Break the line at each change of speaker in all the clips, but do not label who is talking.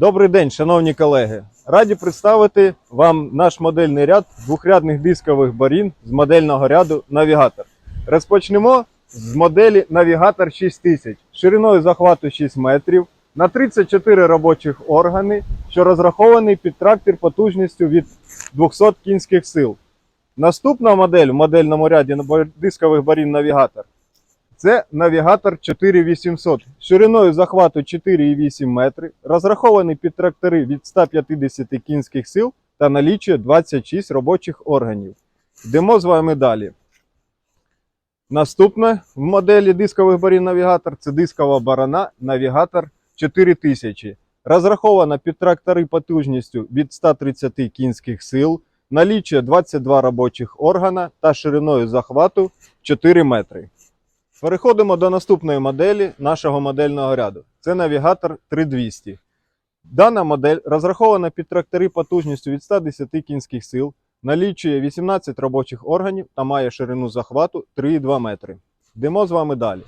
Добрий день, шановні колеги. Раді представити вам наш модельний ряд двохрядних дискових барін з модельного ряду Навігатор. Розпочнемо з моделі Навігатор 6000 шириною захвату 6 метрів на 34 робочих органи, що розрахований під трактор потужністю від 200 кінських сил. Наступна модель в модельному ряді дискових барін Навігатор це навігатор 4800 шириною захвату 4,8 метри, розрахований під трактори від 150 кінських сил та налічує 26 робочих органів. Йдемо з вами далі. Наступне в моделі дискових барів навігатор це дискова барана навігатор 4000. Розрахована під трактори потужністю від 130 кінських сил, налічує 22 робочих органа та шириною захвату 4 метри. Переходимо до наступної моделі нашого модельного ряду. Це навігатор 3200. Дана модель розрахована під трактори потужністю від 110 кінських сил, налічує 18 робочих органів та має ширину захвату 3,2 метри. Йдемо з вами далі.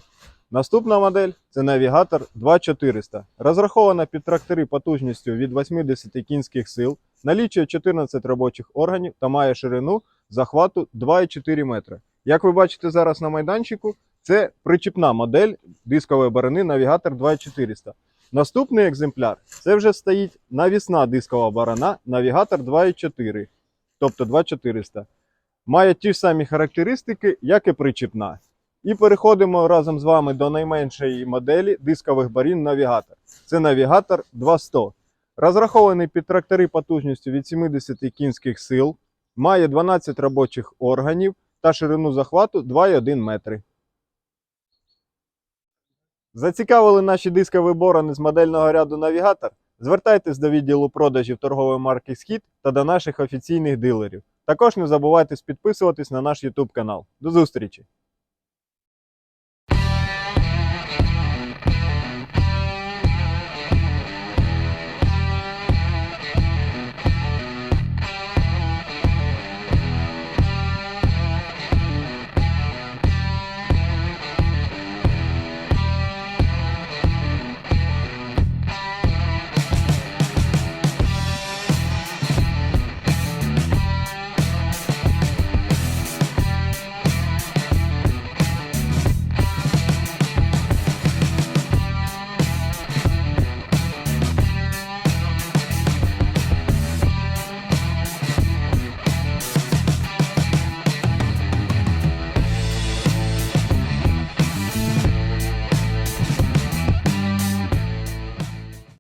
Наступна модель це навігатор 2400. Розрахована під трактори потужністю від 80 кінських сил, налічує 14 робочих органів та має ширину захвату 2,4 метри. Як ви бачите зараз на майданчику, це причіпна модель дискової барани Навігатор 2400. Наступний екземпляр це вже стоїть навісна дискова барана Навігатор 2.4, тобто 2400. Має ті ж самі характеристики, як і причіпна. І переходимо разом з вами до найменшої моделі дискових барін Навігатор. Це Навігатор 200. Розрахований під трактори потужністю від 70 кінських сил, має 12 робочих органів та ширину захвату 2,1 метри. Зацікавили наші дискові борони з модельного ряду Навігатор? Звертайтесь до відділу продажів торгової марки Схід та до наших офіційних дилерів. Також не забувайте підписуватись на наш YouTube канал. До зустрічі!